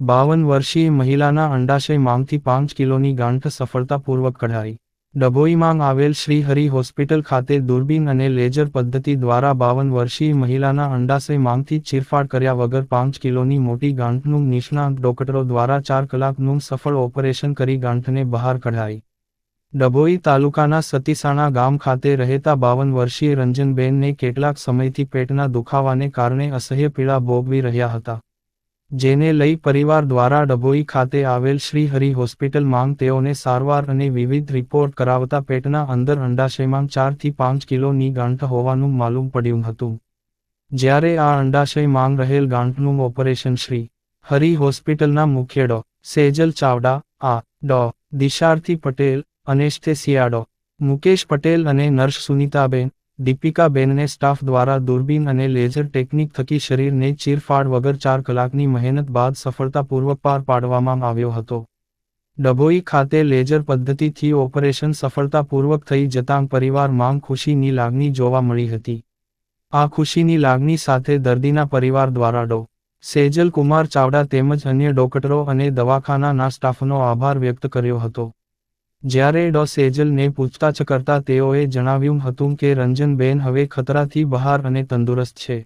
બાવન વર્ષીય મહિલાના અંડાશય માંગથી પાંચ કિલોની ગાંઠ સફળતાપૂર્વક કઢાઈ. ડભોઈમાં આવેલ શ્રી હરિ હોસ્પિટલ ખાતે દૂરબીન અને લેજર પદ્ધતિ દ્વારા બાવન વર્ષીય મહિલાના અંડાશય માંગથી ચીરફાડ કર્યા વગર પાંચ કિલોની મોટી ગાંઠનું નિષ્ણાંત ડોક્ટરો દ્વારા ચાર કલાકનું સફળ ઓપરેશન કરી ગાંઠને બહાર કઢાઈ. ડભોઈ તાલુકાના સતીસાણા ગામ ખાતે રહેતા બાવન વર્ષીય રંજનબેનને કેટલાક સમયથી પેટના દુખાવાને કારણે અસહ્ય પીડા ભોગવી રહ્યા હતા. જેને લઈ પરિવાર દ્વારા ડભોઈ ખાતે આવેલ શ્રી હરિ હોસ્પિટલ માંગ તેઓને સારવાર અને વિવિધ રિપોર્ટ કરાવતા પેટના અંદર અંડાશયમાં ચારથી પાંચ કિલોની ગાંઠ હોવાનું માલુમ પડ્યું હતું. જ્યારે આ અંડાશય માંગ રહેલ ગાંઠનું ઓપરેશન શ્રી હરિ હોસ્પિટલના મુખ્ય ડો. સેજલ ચાવડા, આ, ડો. દિશાર્થી પટેલ અનેસ્થેસિયાડો મુકેશ પટેલ અને નર્સ સુનીતાબેન દીપિકાબેનને સ્ટાફ દ્વારા દૂરબીન અને લેઝર ટેકનિક થકી શરીરને ચીરફાડ વગર ચાર કલાકની મહેનત બાદ સફળતાપૂર્વક પાર પાડવામાં આવ્યો હતો. ડભોઈ ખાતે લેઝર પદ્ધતિથી ઓપરેશન સફળતાપૂર્વક થઈ જતાં પરિવાર માંગ ખુશીની લાગણી જોવા મળી હતી. આ ખુશીની લાગણી સાથે દર્દીના પરિવાર દ્વારા ડો. સેજલ કુમાર ચાવડા તેમજ અન્ય ડોક્ટરો અને દવાખાનાના સ્ટાફનો આભાર વ્યક્ત કર્યો હતો. જ્યારે ડો સેજલને પૂછતાછ કરતા તેઓએ જણાવ્યું હતું કે રંજનબેન હવે ખતરાથી બહાર અને તંદુરસ્ત છે.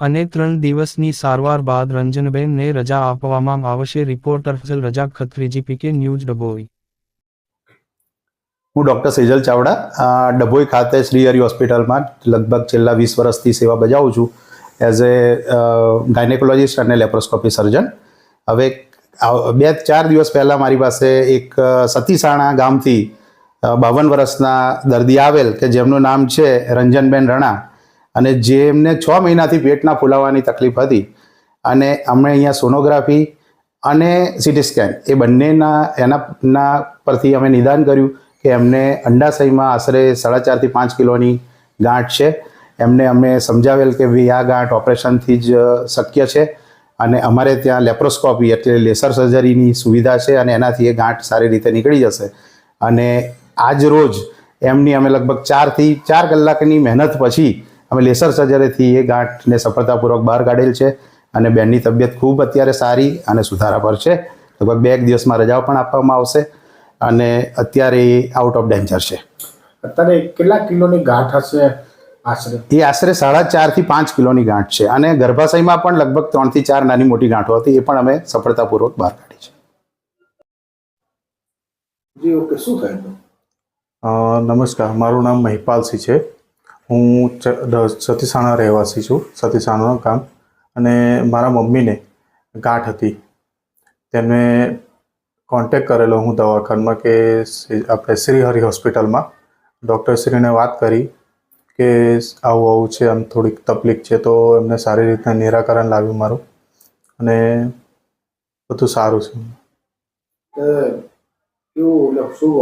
અને ત્રણ દિવસની સારવાર બાદ રંજનબેનને રજા આપવામાં આવશે, રિપોર્ટર ફસલ રજા ખત્રીજી પીકે ન્યૂઝ ડભોઈ. હું ડૉક્ટર સેજલ ચાવડા ડભોઈ ખાતે શ્રી હરિ હોસ્પિટલમાં લગભગ છેલ્લા વીસ વર્ષથી સેવા બજાવું છું. એઝ એ ગાયનેકોલોજીસ્ટ અને લેપ્રોસ્કોપી સર્જન. હવે બે ચાર દિવસ પહેલાં મારી પાસે એક સતીસાણા ગામથી બાવન વર્ષના દર્દી આવેલ કે જેમનું નામ છે રંજનબેન રણા અને જેમને છ મહિનાથી પેટના ફૂલાવાની તકલીફ હતી અને અમને અહીંયા સોનોગ્રાફી અને સિટી સ્કેન એ બંનેના, એના પરથી અમે નિદાન કર્યું કે એમને અંડાશયમાં આશરે સાડા ચારથી પાંચ કિલોની ગાંઠ છે. એમને અમે સમજાવેલ કે ભાઈ આ ગાંઠ ઓપરેશનથી જ શક્ય છે. અને અમારે ત્યાં લેપ્રોસ્કોપી એટલે લેસર સર્જરીની સુવિધા છે અને એનાથી એ ગાંઠ સારી રીતે નીકળી જશે. અને આજ રોજ એમની અમે લગભગ ચારથી ચાર કલાકની મહેનત પછી અમે લેસર સર્જરીથી એ ગાંઠને સફળતાપૂર્વક બહાર કાઢેલ છે અને બેનની તબિયત ખૂબ અત્યારે સારી અને સુધારા પર છે. લગભગ બે એક દિવસમાં રજાઓ પણ આપવામાં આવશે અને અત્યારે એ આઉટ ઓફ ડેન્જર છે. અત્યારે કેટલા કિલોની ગાંઠ હશે? એ આશરે સાડા ચારથી પાંચ કિલોની ગાંઠ છે. અને ગર્ભાશયમાં પણ લગભગ ત્રણથી ચાર નાની મોટી ગાંઠો હતી. એ પણ અમે સફળતાપૂર્વક બહાર કાઢી છે. નમસ્કાર. મારું નામ મહિપાલસિંહ છે. હું સતીસાણા રહેવાસી છું. સતીસાણાનું કામ. અને મારા મમ્મીને ગાંઠ હતી. તેમને કોન્ટેક કરેલો હું દવાખાનામાં કે શ્રી- આપણે શ્રી હરિ હોસ્પિટલમાં ડૉક્ટરશ્રીને વાત કરી. કે આવું આવું છે આમ થોડીક તકલીફ છે તો એમને સારી રીતના નિરાકરણ લાવ્યું મારું. અને બધું સારું છે.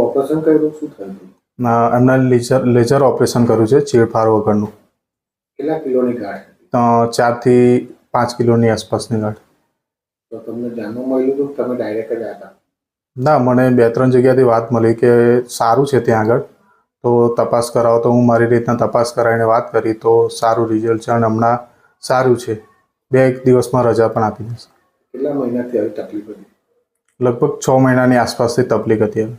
ઓપરેશન કર્યું શું થયું? ના એમના લેઝર લેઝર ઓપરેશન કર્યું છે ચીડફાડ વગરનું. કેટલા કિલોની ગાંઠ ચારથી પાંચ કિલોની આસપાસની ગાંઠ. તો તમને જાણવા મળ્યું હતું તમે ડાયરેક્ટ જ હતા? ના મને બે ત્રણ જગ્યાથી વાત મળી કે સારું છે ત્યાં આગળ. તો તપાસ કરાવો તો હું મારી રીતના તપાસ કરાવીને વાત કરી તો સારું રિઝલ્ટ છે અને હમણાં સારું છે. બે એક દિવસમાં રજા પણ આપી દેશે. કેટલા મહિનાથી આવી તકલીફ હતી? લગભગ છ મહિનાની આસપાસથી તકલીફ હતી એમ